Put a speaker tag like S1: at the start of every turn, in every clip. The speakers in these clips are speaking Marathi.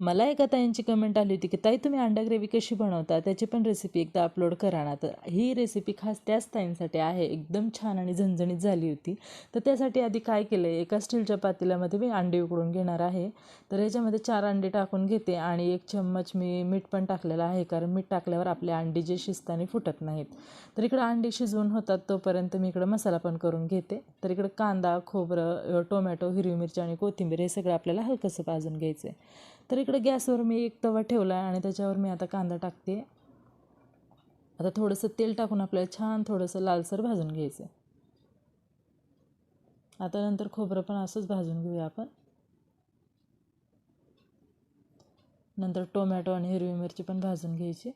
S1: मला एका ताईंची कमेंट आली होती की ताई तुम्ही अंडा ग्रेव्ही कशी बनवता? त्याची पण रेसिपी एकदा अपलोड करा ना. तर ही रेसिपी खास त्याच ताईंसाठी आहे. एकदम छान आणि झणझणीत झाली होती. तर त्यासाठी आधी काय केलं आहे एका स्टीलच्या पातेल्यामध्ये मी अंडे उकडून घेणार आहे. तर ह्याच्यामध्ये चार अंडे टाकून घेते आणि एक चम्मच मी मीठ पण टाकलेलं आहे कारण मीठ टाकल्यावर आपले अंडे जे शिजताना फुटत नाहीत. तर इकडं अंडे शिजवून होतात तोपर्यंत मी इकडं मसाला पण करून घेते. तर इकडं कांदा खोबरं टोमॅटो हिरवी मिरची आणि कोथिंबीर हे सगळं आपल्याला हलकंसं भाजून घ्यायचं आहे तर इकडे गॅसवर मी एक तवा ठेवला आहे आणि त्याच्यावर मी आता कांदा टाकते. आता थोडंसं तेल टाकून आपल्याला छान थोडंसं लालसर भाजून घ्यायचं आहे आता नंतर खोबरं पण असंच भाजून घेऊया आपण. नंतर टोमॅटो आणि हिरवी मिरची पण भाजून घ्यायची.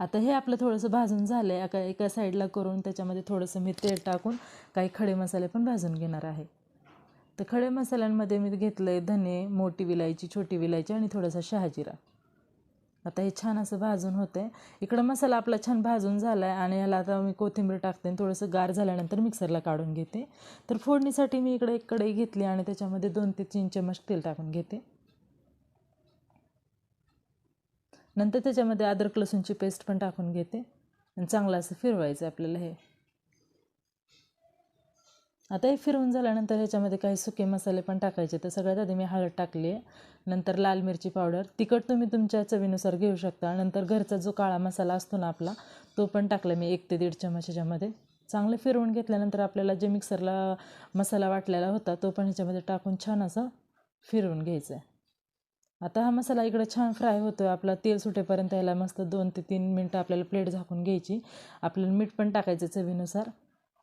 S1: आता हे आपलं थोडंसं भाजून झालं आहे एका एका साईडला करून त्याच्यामध्ये थोडंसं मी तेल टाकून काही खडे मसाले पण भाजून घेणार आहे. तर खडे मसाल्यांमध्ये मी घेतलं आहे धने मोठी विलायची छोटी विलायची आणि थोडासा शहाजिरा. आता हे छान असं भाजून होतं आहे इकडं मसाला आपला छान भाजून झाला आहे आणि ह्याला आता मी कोथिंबीर टाकते आणि थोडंसं गार झाल्यानंतर मिक्सरला काढून घेते. तर फोडणीसाठी मी इकडे एक कढई घेतली आणि त्याच्यामध्ये दोन ते तीन चम्मच तेल टाकून घेते. नंतर त्याच्यामध्ये अद्रक लसूणची पेस्ट पण टाकून घेते. आणि चांगलं असं फिरवायचं आपल्याला हे. आता हे फिरवून झाल्यानंतर ह्याच्यामध्ये काही सुके मसाले पण टाकायचे. तर सगळ्यात आधी मी हळद टाकली आहे. नंतर लाल मिरची पावडर. तिखट तुम्ही तुमच्या चवीनुसार घेऊ शकता. नंतर घरचा जो काळा मसाला असतो ना आपला तो पण टाकला मी एक ते दीड चमच ह्याच्यामध्ये. चांगलं फिरवून घेतल्यानंतर आपल्याला जे मिक्सरला मसाला वाटलेला होता तो पण ह्याच्यामध्ये टाकून छान असं फिरवून घ्यायचं आहे. आता हा मसाला इकडं छान फ्राय होतो आहे आपला तेल सुटेपर्यंत यायला मस्त दोन ते तीन मिनटं आपल्याला प्लेट झाकून घ्यायची. आपल्याला मीठ पण टाकायचं चवीनुसार.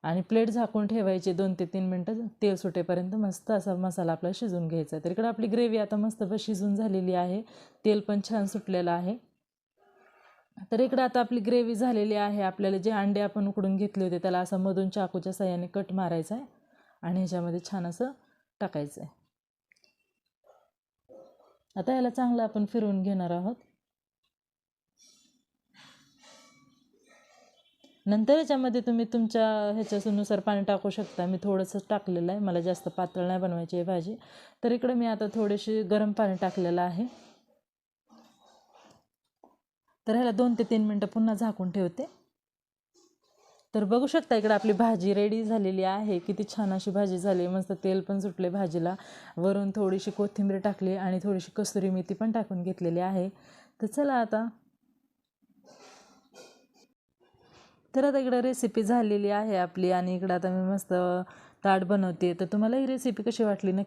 S1: आणि प्लेट झाकून ठेवायची दोन ते तीन मिनटं तेल सुटेपर्यंत मस्त असा मसाला आपला शिजून घ्यायचा तर इकडं आपली ग्रेव्ही आता मस्त शिजून झालेली आहे. तेल पण छान सुटलेलं आहे. तर इकडं आता आपली ग्रेव्ही झालेली आहे. आपल्याला जे अंडे आपण उकडून घेतले होते त्याला असं मधून चाकूच्या साह्याने कट मारायचा आहे आणि ह्याच्यामध्ये छान असं टाकायचं आहे. आता याला चांगलं आपण फिरवून घेणार आहोत. नंतर याच्यामध्ये तुम्ही तुमच्या ह्याच्यानुसार पाणी टाकू शकता. मी थोडंसं टाकलेलं आहे. मला जास्त पातळ नाही बनवायची आहे भाजी. तर इकडे मी आता थोडीशी गरम पाणी टाकलेलं आहे. तर ह्याला दोन ते तीन मिनटं पुन्हा झाकून ठेवते. तर बघू शकता इकडे आपली भाजी रेडी झालेली आहे. किती छान अशी भाजी झाली. मस्त तेल पण सुटले भाजीला. वरून थोडीशी कोथिंबीर टाकली आणि थोडीशी कसुरी मेथी पण टाकून घेतलेली आहे. तर चला आता तर आता इकडं रेसिपी झालेली आहे आपली आणि इकडं आता मी मस्त ताट बनवते. तर तुम्हाला ही रेसिपी कशी वाटली नक्की